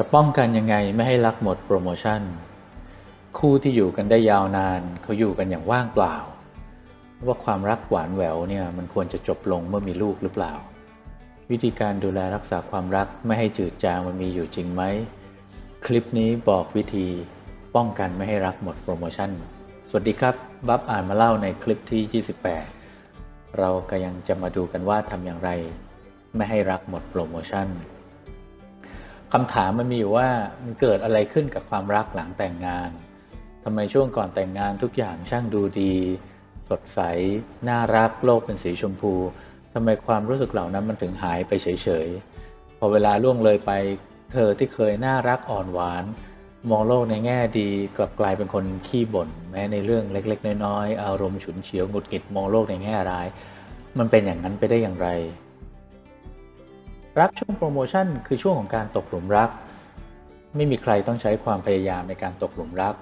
จะป้องกันยังไงไม่ให้รักหมดโปรโมชั่น คู่ที่อยู่กันได้ยาวนานเขาอยู่กันอย่างว่างเปล่า ว่าความรักหวานแหววเนี่ยมันควรจะจบลงเมื่อมีลูกหรือเปล่า วิธีการดูแลรักษาความรักไม่ให้จืดจางมันมีอยู่จริงไหม คลิปนี้บอกวิธีป้องกันไม่ให้รักหมดโปรโมชั่น สวัสดีครับ บัฟอ่านมาเล่าในคลิปที่ 28 เราก็ยังจะมาดูกันว่าทำอย่างไร ไม่ให้รักหมดโปรโมชั่น คำถามมันมีอยู่ว่ามันเกิดอะไรขึ้นกับความรักหลังแต่งงานทำไมช่วงก่อนแต่งงานทุกอย่างช่างดูดี สดใส น่ารักโลกเป็นสีชมพูทำไมความรู้สึกเหล่านั้นมันถึงหายไปเฉยๆ พอเวลาล่วงเลยไป เธอที่เคยน่ารักอ่อนหวาน มองโลกในแง่ดีกลับกลายเป็นคนขี้บ่น แม้ในเรื่องเล็ก ๆ น้อยๆอารมณ์ฉุนเฉียวหงุดหงิดมองโลกในแง่ร้าย มันเป็นอย่างนั้นไปได้อย่างไร รักช่วงโปรโมชั่นคือช่วงของการตกหลุมรัก ไม่มีใครต้องใช้ความพยายามในการตกหลุมรัก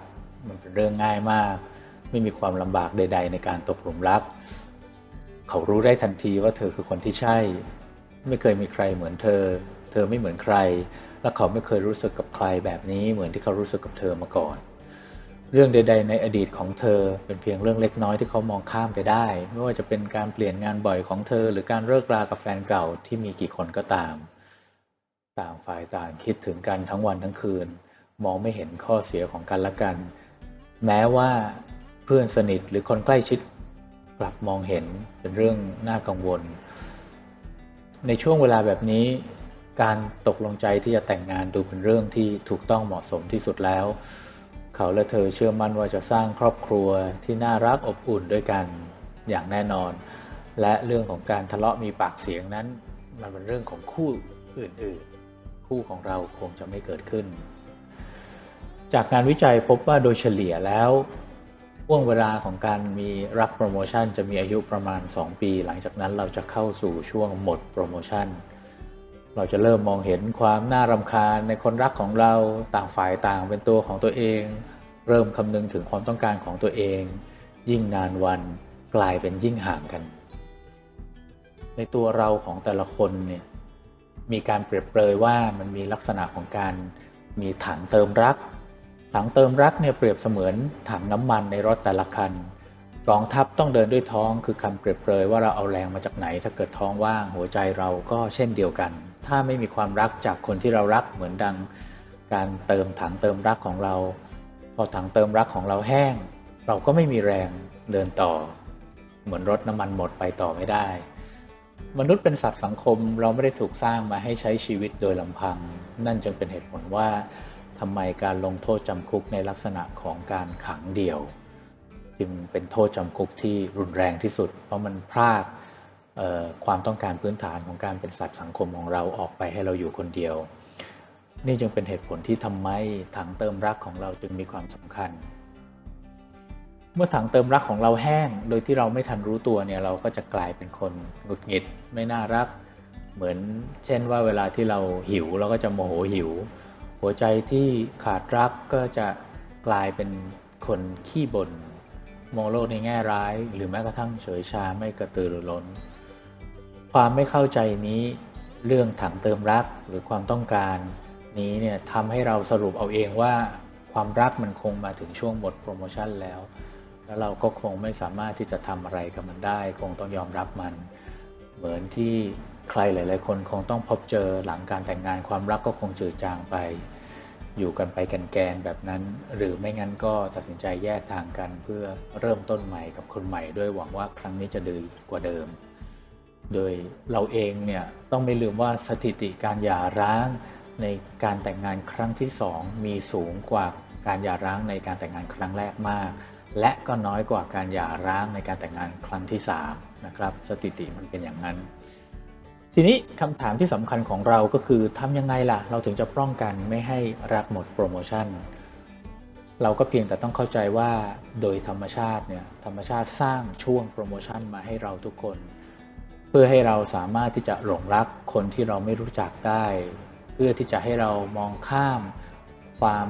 มันเป็นเรื่องง่ายมาก ไม่มีความลำบากใด ๆ ในการตกหลุมรัก เขารู้ได้ทันทีว่าเธอคือคนที่ใช่ ไม่เคยมีใครเหมือนเธอ เธอไม่เหมือนใคร และเขาไม่เคยรู้สึกกับใครแบบนี้เหมือนที่เขารู้สึกกับเธอมาก่อน เรื่องใด ๆ ในอดีตของเธอ เป็นเพียงเรื่องเล็กน้อยที่เขามองข้ามไปได้ ไม่ว่าจะเป็นการเปลี่ยนงานบ่อยของเธอ หรือการเลิกรากับแฟนเก่าที่มีกี่คนก็ตาม ต่างฝ่ายต่างคิดถึงกันทั้งวันทั้งคืน มองไม่เห็นข้อเสียของกันและกัน แม้ว่าเพื่อนสนิทหรือคนใกล้ชิดกลับมองเห็นเป็นเรื่องน่ากังวล ในช่วงเวลาแบบนี้ การตกลงใจที่จะแต่งงานดูเป็นเรื่องที่ถูกต้องเหมาะสมที่สุดแล้ว เขาและเธอเชื่อมั่นว่าจะสร้างครอบครัวที่น่ารักอบอุ่นด้วยกันอย่างแน่นอน และเรื่องของการทะเลาะมีปากเสียงนั้น มันเป็นเรื่องของคู่อื่นๆ คู่ของเราคงจะไม่เกิดขึ้น จากการวิจัยพบว่าโดยเฉลี่ยแล้วช่วงเวลาของการมีรับโปรโมชั่นจะมีอายุประมาณ 2 ปี หลังจากนั้นเราจะเข้าสู่ช่วงหมดโปรโมชั่น เราจะเริ่มมองเห็นความน่ารำคาญในคนรักของเราต่างฝ่ายต่างเป็นตัวของตัวเอง เริ่มคำนึงถึงความต้องการของตัวเอง ยิ่งนานวันกลายเป็นยิ่งห่างกัน ในตัวเราของแต่ละคนเนี่ยมีการเปรียบเปรยว่ามันมีลักษณะของการมีถังเติมรัก ถังเติมรักเนี่ยเปรียบเสมือนถังน้ำมันในรถแต่ละคันกองทัพต้องเดินด้วยท้องคือคำเปรียบเปรยว่าเราเอาแรงมาจากไหน ถ้าเกิดท้องว่างหัวใจเราก็เช่นเดียวกัน ถ้าไม่มีความรักจากคนที่เรารักเหมือนดังการเติมถังเติมรักของเรา พอถังเติมรักของเราแห้ง เราก็ไม่มีแรงเดินต่อ เหมือนรถน้ำมันหมดไปต่อไม่ได้ มนุษย์เป็นสัตว์สังคมเราไม่ได้ถูกสร้างมาให้ใช้ชีวิตโดยลำพัง นั่นจึงเป็นเหตุผลว่าทำไมการลงโทษจำคุกในลักษณะของการขังเดี่ยว จึงเป็นโทษจำคุกที่รุนแรงที่สุด เพราะมันพรากความต้องการพื้นฐานของการเป็นสัตว์สังคมของเราออกไปให้เราอยู่คนเดียว นี่จึงเป็นเหตุผลที่ทำไมถังเติมรักของเราจึงมีความสำคัญ เมื่อถังเติมรักของเราแห้ง โดยที่เราไม่ทันรู้ตัวเนี่ยเราก็จะกลายเป็นคนหงุดหงิดไม่น่ารัก เหมือนเช่นว่าเวลาที่เราหิวเราก็จะโมโหหิว หัวใจที่ขาดรักก็จะกลายเป็นคนขี้บน่นมองโลกในแง่ร้าย หรือแม้กระทั่งเฉยชาไม่กระตือรือร้น ความไม่เข้าใจนี้ เรื่องถังเติมรักหรือความต้องการ นี้เนี่ยทำให้เราสรุปเอาเองว่าความรักมันคงมาถึงช่วงหมดโปรโมชั่นแล้ว แล้วเราก็คงไม่สามารถที่จะทำอะไรกับมันได้ คงต้องยอมรับมัน เหมือนที่ใครหลาย ๆ คนคงต้องพบเจอหลังการแต่งงานความรักก็คงจืดจางไป อยู่กันไปกันแกนแบบนั้น หรือไม่งั้นก็ตัดสินใจแยกทางกันเพื่อเริ่มต้นใหม่กับคนใหม่ด้วยหวังว่าครั้งนี้จะดีกว่าเดิม โดยเราเองเนี่ยต้องไม่ลืมว่าสถิติการหย่าร้าง ในการแต่งงานครั้งที่สองมีสูงกว่าการหย่าร้างในการแต่งงานครั้งแรกมาก และก็น้อยกว่าการหย่าร้างในการแต่งงานครั้งที่3นะครับสถิติมันเป็นอย่างนั้น ทีนี้คำถามที่สำคัญของเราก็คือทำยังไงล่ะ เราถึงจะป้องกันไม่ให้รักหมดโปรโมชั่นเราก็เพียงแต่ต้องเข้าใจว่าโดยธรรมชาติเนี่ยธรรมชาติสร้างช่วงโปรโมชั่นมาให้เราทุกคน เพื่อให้เราสามารถที่จะหลงรักคนที่เราไม่รู้จักได้ พื่อที่จะให้เรามองข้ามความ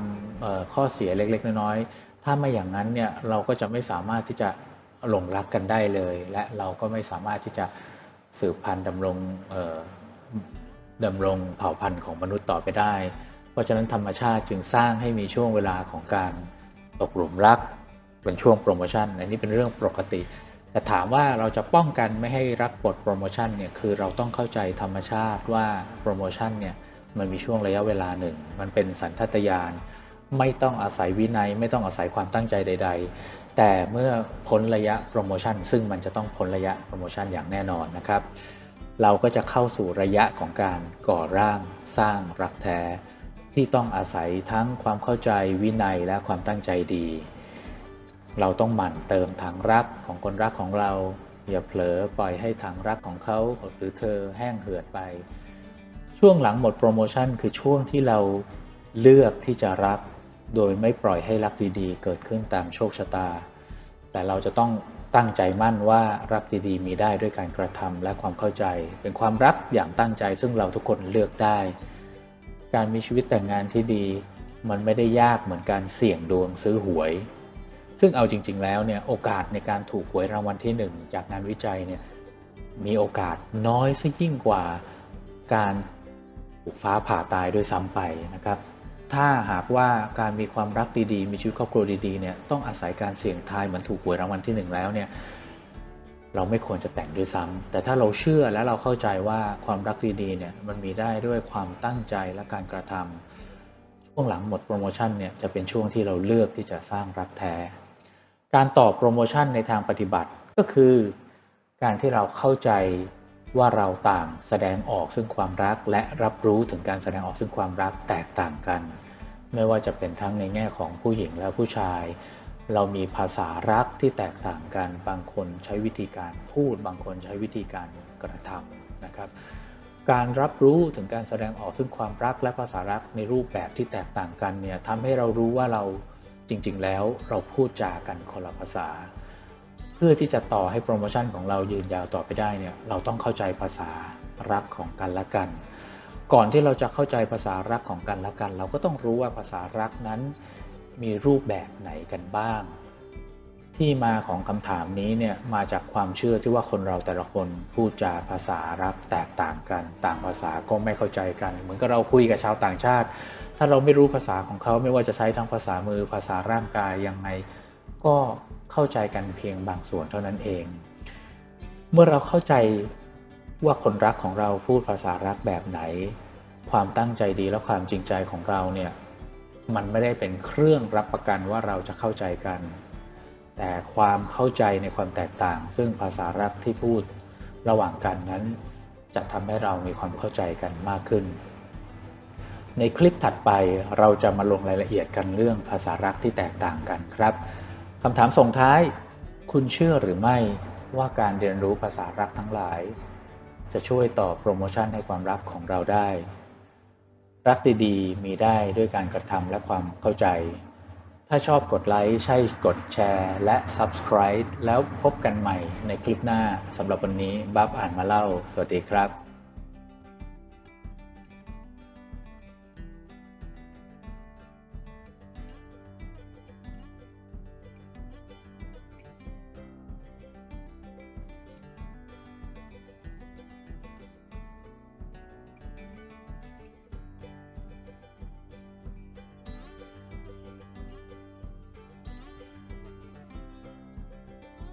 ข้อเสียเล็กๆ น้อยๆ ถ้าไม่อย่างนั้นเนี่ยเราก็จะไม่สามารถที่จะหลงรักกันได้เลย และเราก็ไม่สามารถที่จะสืบพันธุ์ดำรงดำรงเผ่าพันธุ์ของมนุษย์ต่อไปได้ เพราะฉะนั้นธรรมชาติจึงสร้างให้มีช่วงเวลาของการตกหลุมรักเป็นช่วงโปรโมชั่นอันนี้เป็นเรื่องปกติ แต่ถามว่าเราจะป้องกันไม่ให้รักบทโปรโมชั่นเนี่ยคือเราต้องเข้าใจธรรมชาติว่าโปรโมชั่นเนี่ย มันมีช่วงระยะเวลาหนึ่ง มันเป็นสันทัตยานไม่ต้องอาศัยวินัย ไม่ต้องอาศัยความตั้งใจใด ๆ แต่เมื่อพ้นระยะโปรโมชั่น ซึ่งมันจะต้องพ้นระยะโปรโมชั่นอย่างแน่นอนนะครับ เราก็จะเข้าสู่ระยะของการก่อร่างสร้างรักแท้ที่ต้องอาศัยทั้งความเข้าใจวินัยและความตั้งใจดี เราต้องหมั่นเติมถังรักของคนรักของเราอย่าเผลอปล่อยให้ถังรักของเขาหรือเธอแห้งเหือดไป ช่วงหลังหมดโปรโมชั่นคือช่วงที่เราเลือกที่จะรักโดยไม่ปล่อยให้รักดีๆ เกิดขึ้นตามโชคชะตา แต่เราจะต้องตั้งใจมั่นว่ารักดีๆ มีได้ด้วยการกระทำและความเข้าใจ เป็นความรักอย่างตั้งใจซึ่งเราทุกคนเลือกได้ การมีชีวิตแต่งงานที่ดี มันไม่ได้ยากเหมือนการเสี่ยงดวงซื้อหวย ซึ่งเอาจริง ๆ แล้วเนี่ยโอกาสในการถูกหวยรางวัลที่ 1 จากงานวิจัยเนี่ยมีโอกาสน้อยซะยิ่งกว่าการ ถูกฟ้าผ่าตายด้วยซ้ำไปนะครับถ้าหากว่าการมีความรักดีๆ มีชีวิตครอบครัวดีๆเนี่ยต้องอาศัยการเสี่ยงทายเหมือนถูกหวยรางวัลที่ 1 แล้วเนี่ยเราไม่ควรจะแต่งด้วยซ้ำแต่ถ้าเราเชื่อและเราเข้าใจว่าความรักดีๆเนี่ยมันมีได้ด้วยความตั้งใจและการกระทำช่วงหลังหมดโปรโมชั่นเนี่ยจะเป็นช่วงที่เราเลือกที่จะสร้างรักแท้ การตอบโปรโมชั่นในทางปฏิบัติก็คือ การที่เราเข้าใจ ว่าเราต่างแสดงออกซึ่งความรัก และรับรู้ถึงการแสดงออกซึ่งความรักแตกต่างกัน ไม่ว่าจะเป็นทั้งในแง่ของผู้หญิงและผู้ชาย เรามีภาษารักที่แตกต่างกัน บางคนใช้วิธีการพูด บางคนใช้วิธีการกระทำนะครับ การรับรู้ถึงการแสดงออกซึ่งความรักและภาษารักในรูปแบบที่แตกต่างกันเนี่ยทำให้เรารู้ว่าเราจริงๆ แล้วเราพูดจากันคนละภาษา เพื่อที่จะต่อให้โปรโมชั่นของเรายืนยาวต่อไปได้เนี่ยเราต้องเข้าใจภาษารักของกันและกัน ก่อนที่เราจะเข้าใจภาษารักของกันและกัน เราก็ต้องรู้ว่าภาษารักนั้นมีรูปแบบไหนกันบ้าง ที่มาของคำถามนี้เนี่ยมาจากความเชื่อที่ว่าคนเราแต่ละคนพูดจาภาษารักแตกต่างกัน ต่างภาษาก็ไม่เข้าใจกัน เหมือนกับเราคุยกับชาวต่างชาติ ถ้าเราไม่รู้ภาษาของเขาไม่ว่าจะใช้ทั้งภาษามือภาษาร่างกายยังไงก็ เข้าใจกันเพียงบางส่วนเท่านั้นเอง เมื่อเราเข้าใจว่าคนรักของเราพูดภาษารักแบบไหน ความตั้งใจดีและความจริงใจของเราเนี่ยมันไม่ได้เป็นเครื่องรับประกันว่าเราจะเข้าใจกัน แต่ความเข้าใจในความแตกต่าง ซึ่งภาษารักที่พูดระหว่างกันนั้น จะทำให้เรามีความเข้าใจกันมากขึ้น ในคลิปถัดไปเราจะมาลงรายละเอียดกันเรื่องภาษารักที่แตกต่างกันครับ คำถามส่งท้าย คุณเชื่อหรือไม่ว่าการเรียนรู้ภาษารักทั้งหลาย จะช่วยต่อโปรโมชั่นให้ความรักของเราได้ รักดีๆ มีได้ด้วยการกระทำและความเข้าใจ ถ้าชอบกดไลค์ใช่กดแชร์ และ Subscribe แล้วพบกันใหม่ในคลิปหน้าสำหรับวันนี้บัฟอ่านมาเล่า สวัสดีครับ